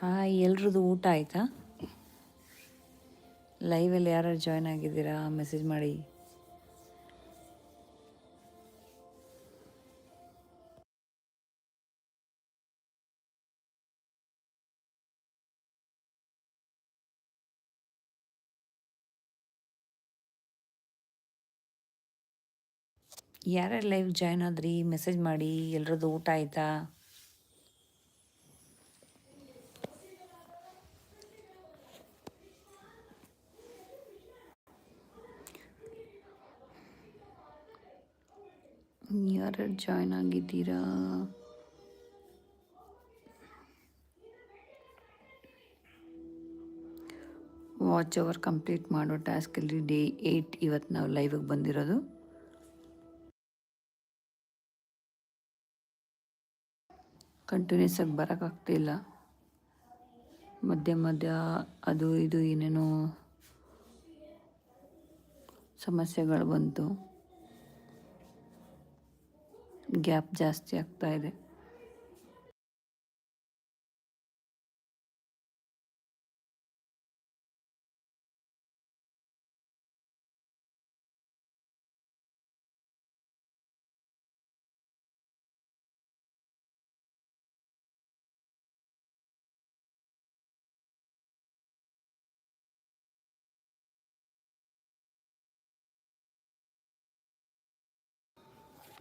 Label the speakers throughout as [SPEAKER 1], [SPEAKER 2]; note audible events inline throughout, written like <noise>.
[SPEAKER 1] Hi, ಎಲ್ರದ್ದು ಊಟ ಆಯಿತಾ? ಲೈವಲ್ಲಿ ಯಾರು ಜಾಯ್ನ್ ಆಗಿದ್ದೀರಾ? ಮೆಸೇಜ್ ಮಾಡಿ. ಯಾರ್ಯಾರು ಲೈವ್ ಜಾಯ್ನ್ ಆದ್ರಿ? ಮೆಸೇಜ್ ಮಾಡಿ. ಎಲ್ರದ್ದು ಊಟ ಆಯಿತಾ? ಯಾರ್ಯಾರು ಜಾಯ್ನ್ ಆಗಿದ್ದೀರಾ? ವಾಚ್ ಅವರ್ ಕಂಪ್ಲೀಟ್ ಮಾಡೋ ಟಾಸ್ಕಲ್ಲಿ ಡೇ ಏಯ್ಟ್ ಇವತ್ತು ನಾವು ಲೈವಿಗೆ ಬಂದಿರೋದು. ಕಂಟಿನ್ಯೂಸ್ ಆಗಿ ಬರೋಕ್ಕಾಗ್ತಿಲ್ಲ ಮಧ್ಯ ಮಧ್ಯ ಅದು ಇದು ಏನೇನೋ ಸಮಸ್ಯೆಗಳು ಬಂತು. ಗ್ಯಾಪ್ ಜಾಸ್ತಿ ಆಗ್ತಾ ಇದೆ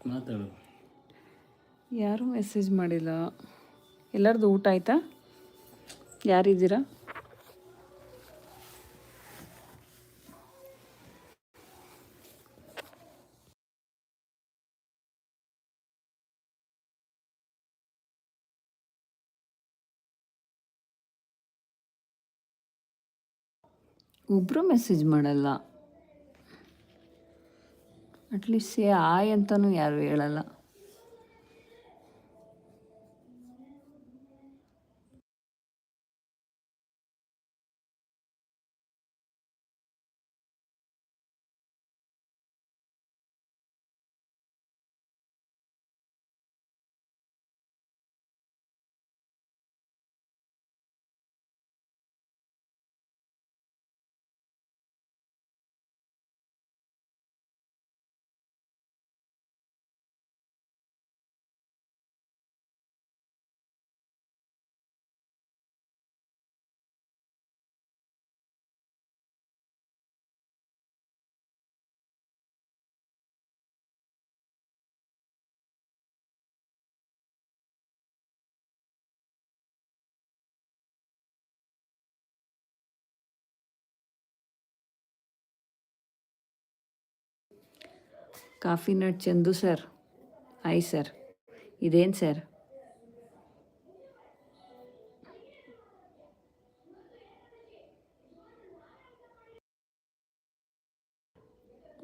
[SPEAKER 2] ಮಾತಾಡು
[SPEAKER 1] ಯಾರೂ ಮೆಸೇಜ್ ಮಾಡಿಲ್ಲ? ಎಲ್ಲರದು ಊಟ ಆಯಿತಾ? ಯಾರಿದ್ದೀರಾ? ಒಬ್ಬರು ಮೆಸೇಜ್ ಮಾಡಲ್ಲ. ಅಟ್ಲೀಸ್ಟ್ ಆಯ್ ಅಂತಲೂ ಯಾರು ಹೇಳಲ್ಲ. Coffee nut Chandu sir. Hi sir. ಇದೇನು ಸರ್?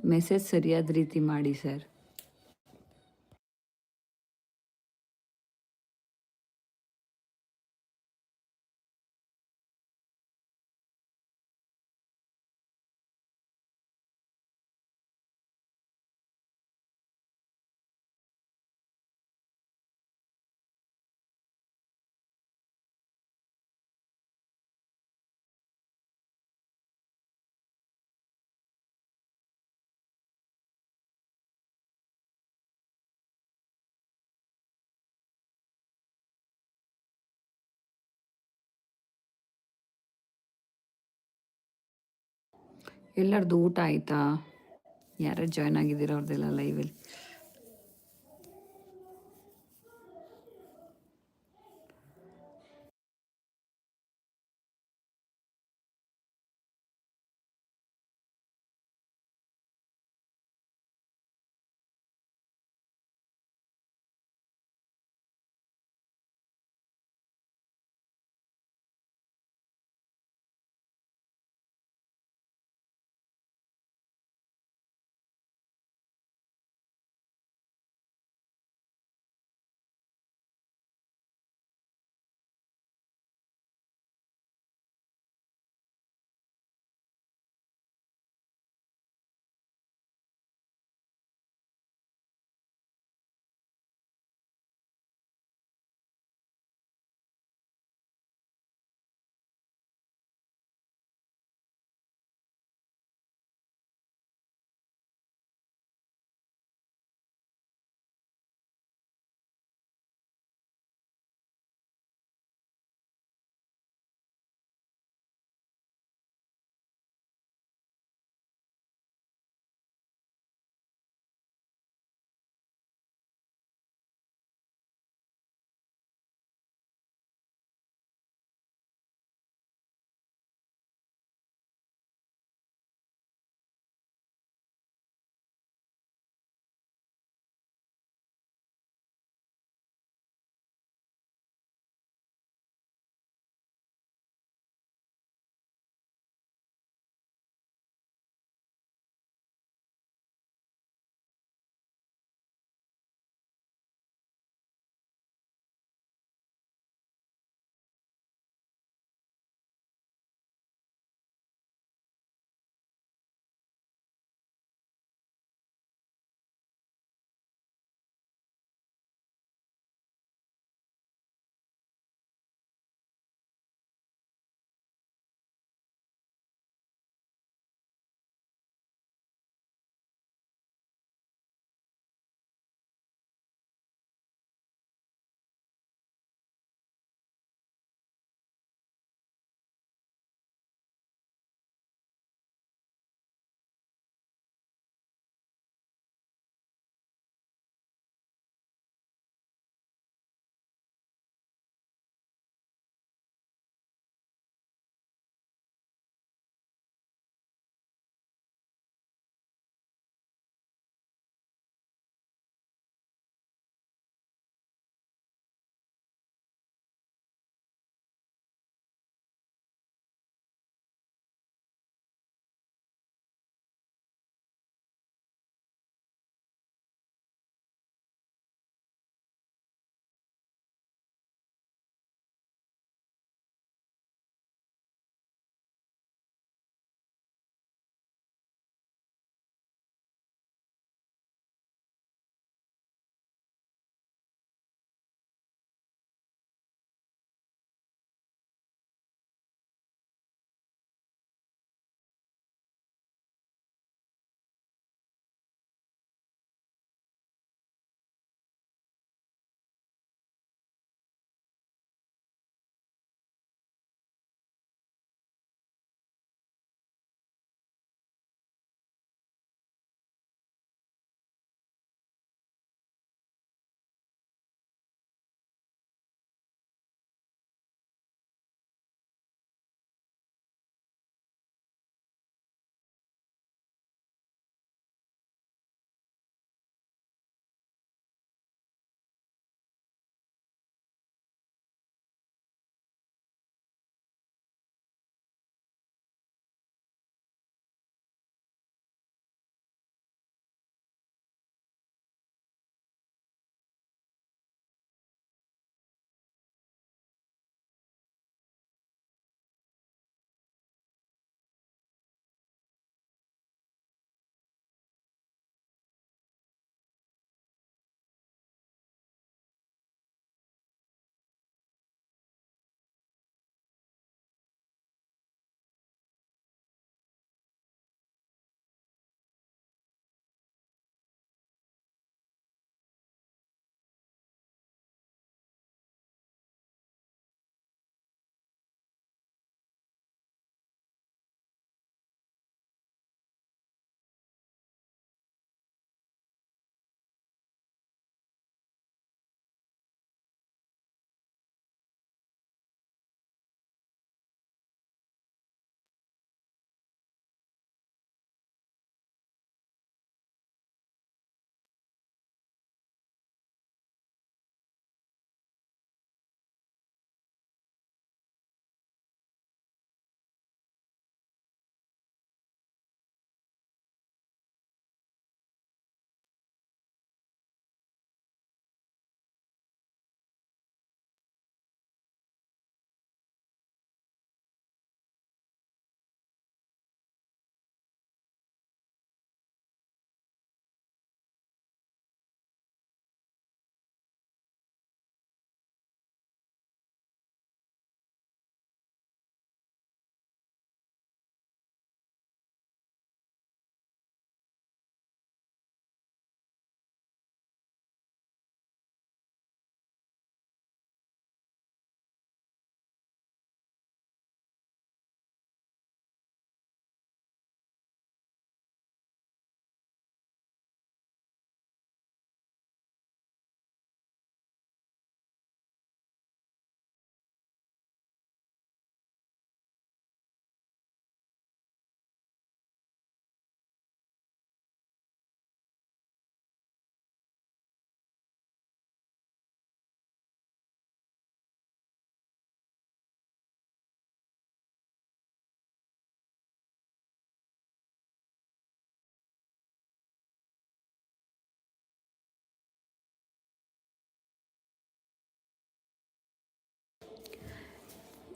[SPEAKER 1] ಮೆಸೇಜ್ ಸರಿಯಾದ ರೀತಿ ಮಾಡಿ ಸರ್. ಎಲ್ಲರದು ಊಟ ಆಯಿತಾ? ಯಾರ್ಯಾರು ಜಾಯ್ನ್ ಆಗಿದ್ದೀರಾ ಅವ್ರದ್ದೆಲ್ಲ ಲೈವಲ್ಲಿ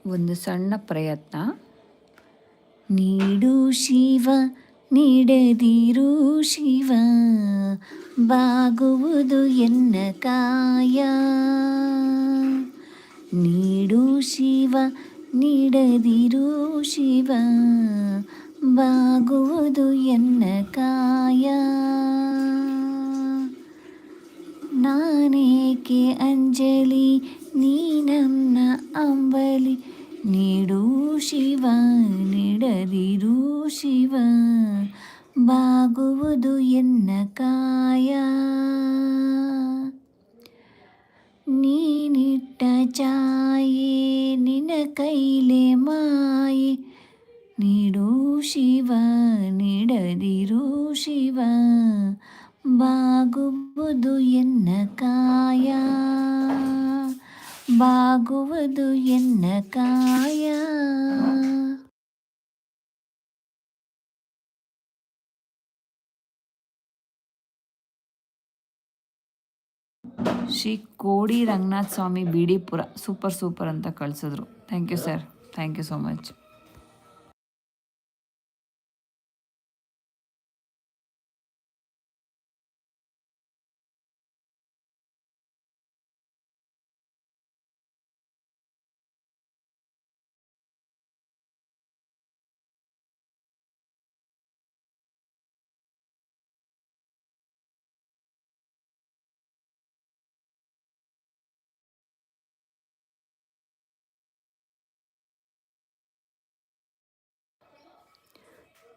[SPEAKER 1] ಒಂದು ಸಣ್ಣ ಪ್ರಯತ್ನ ನೀಡು ಶಿವ ನೀಡದಿರು ಶಿವ ಬಾಗುವುದು ಎನ್ನ ಕಾಯ ನೀಡು ಶಿವ ನೀಡದಿರು ಶಿವ ಬಾಗುವುದು ಎನ್ನ ಕಾಯ ಶ್ರೀ ಕೋಡಿ ರಂಗನಾಥ್ ಸ್ವಾಮಿ ಬಿಡಿಪುರ, ಸೂಪರ್ ಸೂಪರ್ ಅಂತ ಕಳಿಸಿದ್ರು. Thank you sir thank you so much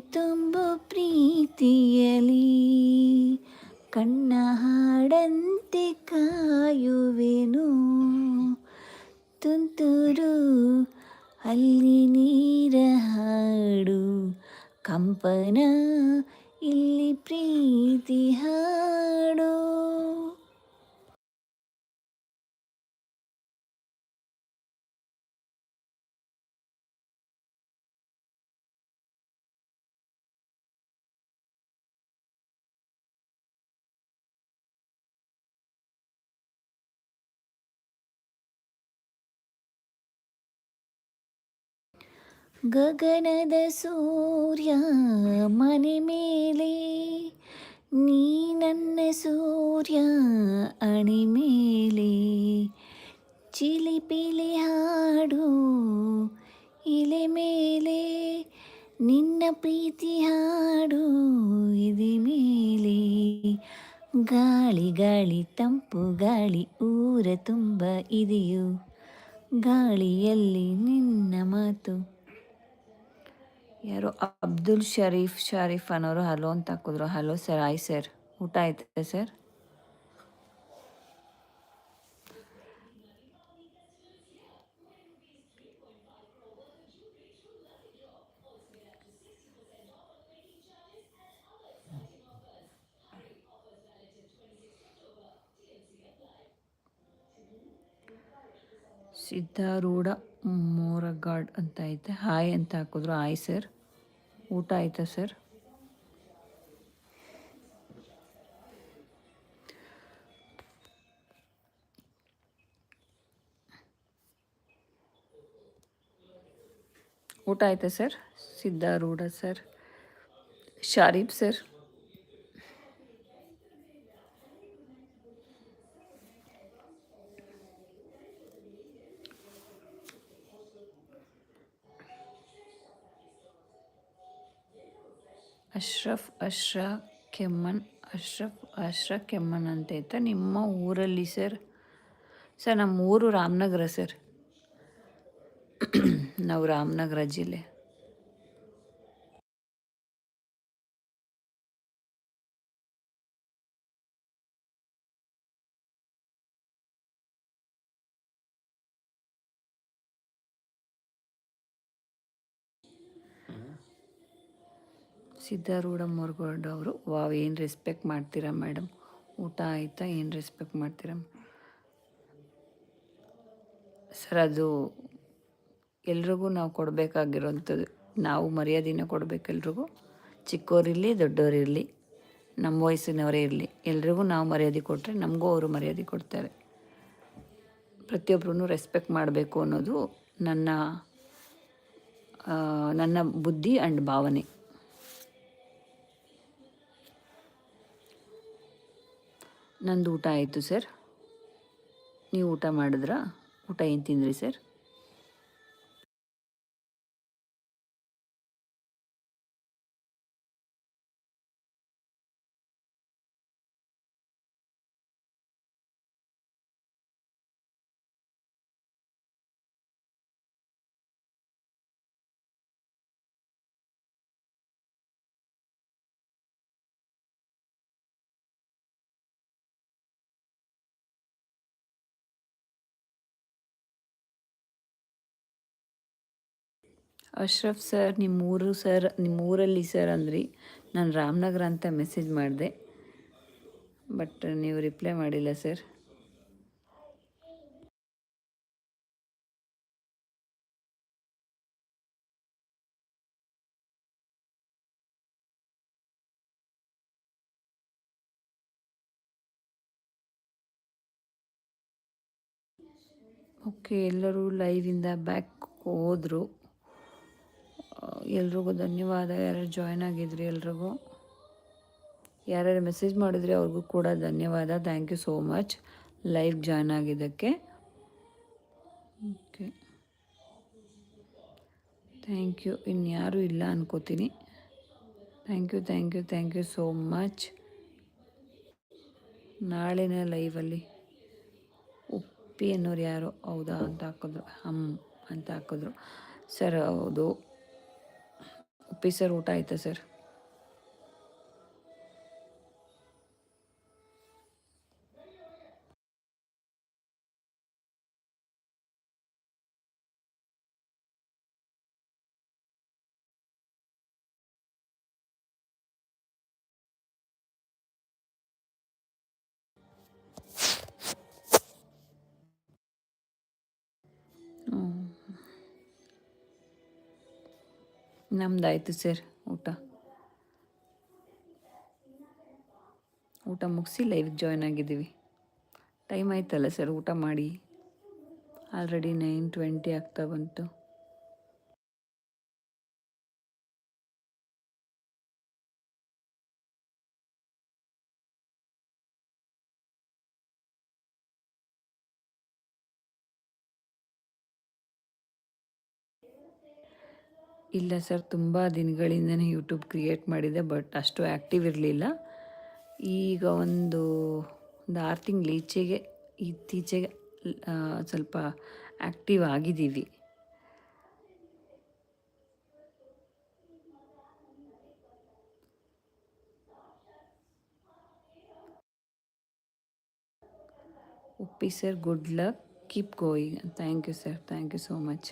[SPEAKER 1] ತುಂಬು ಪ್ರೀತಿಯಲಿ ಕಣ್ಣ ಹಾಡಂತೆ ಕಾಯುವೆನು. ತುಂತುರು ಅಲ್ಲಿ ನೀರ ಹಾಡು ಕಂಪನ ಇಲ್ಲಿ ಪ್ರೀತಿ ಹಾಡು. ಗಗನದ ಸೂರ್ಯ ಮನೆ ಮೇಲೆ, ನೀ ನನ್ನ ಸೂರ್ಯ ಅಣಿ ಮೇಲೆ. ಚಿಲಿಪಿಲಿ ಹಾಡು ಇಲೆ ಮೇಲೆ, ನಿನ್ನ ಪ್ರೀತಿ ಹಾಡು ಇದೆ ಮೇಲೆ. ಗಾಳಿ ಗಾಳಿ ತಂಪು ಗಾಳಿ ಊರ ತುಂಬ ಇದೆಯೋ, ಗಾಳಿಯಲ್ಲಿ ನಿನ್ನ ಮಾತು ಯಾರೋ ಅಬ್ದುಲ್ ಶರೀಫ್ ಶರೀಫ್ ಅನ್ನೋರು ಹಲೋ ಅಂತ ಹಾಕಿದ್ರು. ಹಲೋ ಸರ್ ಆಯ್ ಸರ್ ಊಟ ಆಯ್ತಾ ಸರ್ ಸಿದ್ಧಾರೂಢ. ಮೋರಗಾಡ್ ಅಂತ ಐತೆ. ಹಾಯ್ ಅಂತ ಹಾಕಿದ್ರು. Hi sir. ಊಟ ಆಯಿತಾ ಸರ್? ಊಟ ಆಯಿತಾ sir? Siddharoodha sir. Sharif sir Ashraf ಅಶ್ರಾ ಕೆಮ್ಮನ್ ಅಶ್ರಫ್ ಅಶ್ರ ಕೆಮ್ಮನ್ ಅಂತ ಐತೆ. ನಿಮ್ಮ ಊರಲ್ಲಿ ಸರ್? ಸರ್ ನಮ್ಮ ಊರು ರಾಮನಗರ ಸರ್. <clears throat> ನಾವು ರಾಮನಗರ ಜಿಲ್ಲೆ. ಸಿದ್ಧಾರೂಢ ಮುರುಗೋಡ್ ಅವರು, ವಾವ್, ಏನು ರೆಸ್ಪೆಕ್ಟ್ ಮಾಡ್ತೀರಾ ಮೇಡಮ್ ಊಟ ಆಯಿತಾ? ಏನು ರೆಸ್ಪೆಕ್ಟ್ ಮಾಡ್ತೀರಾ? ಸರ್, ಅದು ಎಲ್ರಿಗೂ ನಾವು ಕೊಡಬೇಕಾಗಿರೋಂಥದ್ದು. ನಾವು ಮರ್ಯಾದೆನ ಕೊಡಬೇಕು ಎಲ್ರಿಗೂ. ಚಿಕ್ಕವರಿರಲಿ ದೊಡ್ಡವರಿರಲಿ ನಮ್ಮ ವಯಸ್ಸಿನವರೇ ಇರಲಿ, ಎಲ್ರಿಗೂ ನಾವು ಮರ್ಯಾದೆ ಕೊಟ್ಟರೆ ನಮಗೂ ಅವರು ಮರ್ಯಾದೆ ಕೊಡ್ತಾರೆ. ಪ್ರತಿಯೊಬ್ಬರೂ ರೆಸ್ಪೆಕ್ಟ್ ಮಾಡಬೇಕು ಅನ್ನೋದು ನನ್ನ ನನ್ನ ಬುದ್ಧಿ ಆ್ಯಂಡ್ ಭಾವನೆ. ನಂದು ಊಟ ಆಯಿತು ಸರ್. ನೀವು ಊಟ ಮಾಡಿದ್ರಾ? ಊಟ ಏನು ತಿಂದ್ರಿ ಸರ್? ಅಶ್ರಫ್ ಸರ್ ನಿಮ್ಮೂರು ಸರ್, ನಿಮ್ಮೂರಲ್ಲಿ ಸರ್ ಅಂದ್ರಿ. ನಾನು ರಾಮನಗರ ಅಂತ ಮೆಸೇಜ್ ಮಾಡಿದೆ. ಬಟ್ ನೀವು ರಿಪ್ಲೈ ಮಾಡಿಲ್ಲ ಸರ್ ಓಕೆ ಎಲ್ಲರೂ ಲೈವಿಂದ ಬ್ಯಾಕ್ ಹೋದರು. ಎಲ್ರಿಗೂ ಧನ್ಯವಾದ. ಯಾರು ಜಾಯ್ನ್ ಆಗಿದ್ರಿ ಎಲ್ರಿಗೂ? ಯಾರ್ಯಾರು ಮೆಸೇಜ್ ಮಾಡಿದ್ರಿ ಅವ್ರಿಗೂ ಕೂಡ ಧನ್ಯವಾದ. Thank you so much live join ಆಗಿದ್ದಕ್ಕೆ. ಓಕೆ ಥ್ಯಾಂಕ್ ಯು ಇನ್ಯಾರೂ ಇಲ್ಲ ಅನ್ಕೋತೀನಿ. Thank you thank you thank you so much ನಾಳಿನ ಲೈವಲ್ಲಿ ಉಪ್ಪಿ ಅನ್ನೋರು ಯಾರು? ಹೌದಾ ಅಂತ ಹಾಕಿದ್ರು. ಹಮ್ ಅಂತ ಹಾಕಿದ್ರು. ಸರ್, ಹೌದು. ಉಪ್ಪಿ ಸರ್ ಊಟ ಆಯ್ತಾ ಸರ್? ನಮ್ದಾಯ್ತು ಸರ್, ಊಟ. ಊಟ ಮುಗಿಸಿ ಲೈವ್ಗೆ ಜಾಯ್ನ್ ಆಗಿದ್ದೀವಿ. ಟೈಮ್ ಆಯ್ತಲ್ಲ ಸರ್, ಊಟ ಮಾಡಿ. ಆಲ್ರೆಡಿ ನೈನ್ ಟ್ವೆಂಟಿ ಆಗ್ತಾ ಬಂತು. ಇಲ್ಲ ಸರ್, ತುಂಬ ದಿನಗಳಿಂದನೇ ಯೂಟ್ಯೂಬ್ ಕ್ರಿಯೇಟ್ ಮಾಡಿದೆ ಬಟ್ ಅಷ್ಟು ಆ್ಯಕ್ಟಿವ್ ಇರಲಿಲ್ಲ. ಈಗ ಒಂದು ಒಂದು ಆರು ತಿಂಗಳು ಈಚೆಗೆ, ಇತ್ತೀಚೆಗೆ ಸ್ವಲ್ಪ ಆ್ಯಕ್ಟಿವ್ ಆಗಿದ್ದೀವಿ. Uppi sir good luck keep going thank you sir thank you so much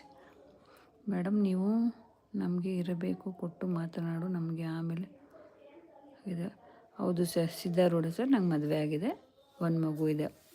[SPEAKER 1] madam ನೀವು ನಮಗೆ ಇರಬೇಕು ಕೊಟ್ಟು ಮಾತನಾಡು ನಮಗೆ ಆಮೇಲೆ ಇದೆ. ಹೌದು ಸರ್, ಸಿದ್ಧಾರೂಢ ಸರ್, ನಂಗೆ ಮದುವೆ ಆಗಿದೆ. ಒಂದು ಮಗು ಇದೆ.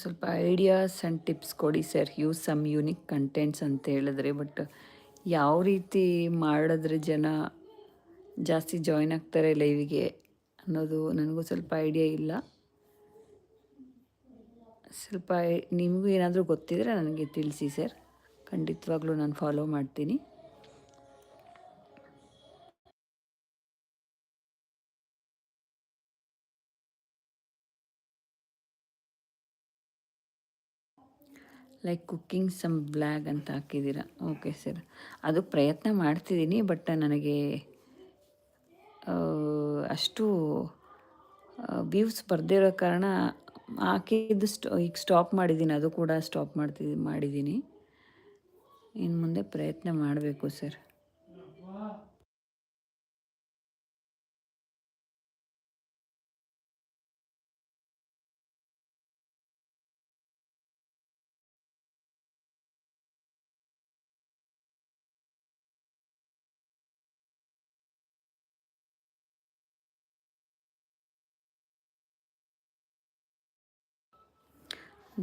[SPEAKER 1] ಸ್ವಲ್ಪ ಐಡಿಯಾಸ್ ಆ್ಯಂಡ್ ಟಿಪ್ಸ್ ಕೊಡಿ sir use some unique contents ಅಂತ ಹೇಳಿದ್ರೆ ಬಟ್ ಯಾವ ರೀತಿ ಮಾಡಿದ್ರೆ ಜನ ಜಾಸ್ತಿ ಜಾಯ್ನ್ ಆಗ್ತಾರೆ ಲೈವಿಗೆ ಅನ್ನೋದು ನನಗೂ ಸ್ವಲ್ಪ ಐಡಿಯಾ ಇಲ್ಲ. ಸ್ವಲ್ಪ ನಿಮಗೂ ಏನಾದರೂ ಗೊತ್ತಿದ್ರೆ ನನಗೆ ತಿಳಿಸಿ ಸರ್ ಖಂಡಿತವಾಗ್ಲೂ ನಾನು ಫಾಲೋ ಮಾಡ್ತೀನಿ. ಲೈಕ್ ಕುಕ್ಕಿಂಗ್ ಸಮ್ ಬ್ಲ್ಯಾಗ್ ಅಂತ ಹಾಕಿದ್ದೀರಾ? ಓಕೆ ಸರ್ ಅದು ಪ್ರಯತ್ನ ಮಾಡ್ತಿದ್ದೀನಿ ಬಟ್ ನನಗೆ ಅಷ್ಟು ವ್ಯೂಸ್ ಬರ್ದೇ ಇರೋ ಕಾರಣ ಹಾಕಿದ್ದು ಸ್ಟೋ ಈಗ ಸ್ಟಾಪ್ ಮಾಡಿದ್ದೀನಿ. ಅದು ಕೂಡ ಸ್ಟಾಪ್ ಮಾಡ್ತಿದ್ದೀನಿ ಮಾಡಿದ್ದೀನಿ. ಇನ್ನು ಮುಂದೆ ಪ್ರಯತ್ನ ಮಾಡಬೇಕು ಸರ್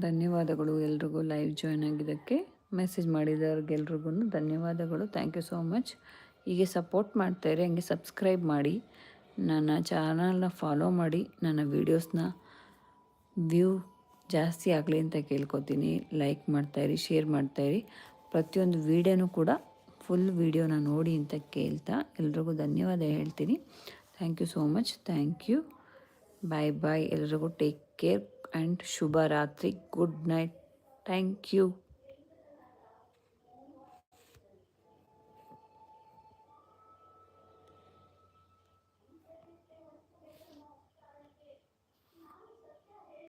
[SPEAKER 1] ಧನ್ಯವಾದಗಳು ಎಲ್ರಿಗೂ ಲೈವ್ ಜಾಯ್ನ್ ಆಗಿದ್ದಕ್ಕೆ ಮೆಸೇಜ್ ಮಾಡಿದವ್ರಿಗೆಲ್ರಿಗೂ ಧನ್ಯವಾದಗಳು. ಥ್ಯಾಂಕ್ ಯು ಸೋ ಮಚ್ ಹೀಗೆ ಸಪೋರ್ಟ್ ಮಾಡ್ತಾಯಿರಿ ಹಂಗೆ ಸಬ್ಸ್ಕ್ರೈಬ್ ಮಾಡಿ. ನನ್ನ ಚಾನಲ್ನ ಫಾಲೋ ಮಾಡಿ. ನನ್ನ ವೀಡಿಯೋಸ್ನ ವ್ಯೂ ಜಾಸ್ತಿ ಆಗಲಿ ಅಂತ ಕೇಳ್ಕೊತೀನಿ. ಲೈಕ್ ಮಾಡ್ತಾಯಿರಿ ಶೇರ್ ಮಾಡ್ತಾಯಿರಿ ಪ್ರತಿಯೊಂದು ವೀಡಿಯೋನೂ ಕೂಡ ಫುಲ್ ವೀಡಿಯೋನ ನೋಡಿ ಅಂತ ಕೇಳ್ತಾ ಎಲ್ರಿಗೂ ಧನ್ಯವಾದ ಹೇಳ್ತೀನಿ. Thank you so much thank you bye bye ಎಲ್ರಿಗೂ ಟೇಕ್ ಕೇರ್ ಆ್ಯಂಡ್ ಶುಭ ರಾತ್ರಿ ಗುಡ್ ನೈಟ್ ಥ್ಯಾಂಕ್ ಯು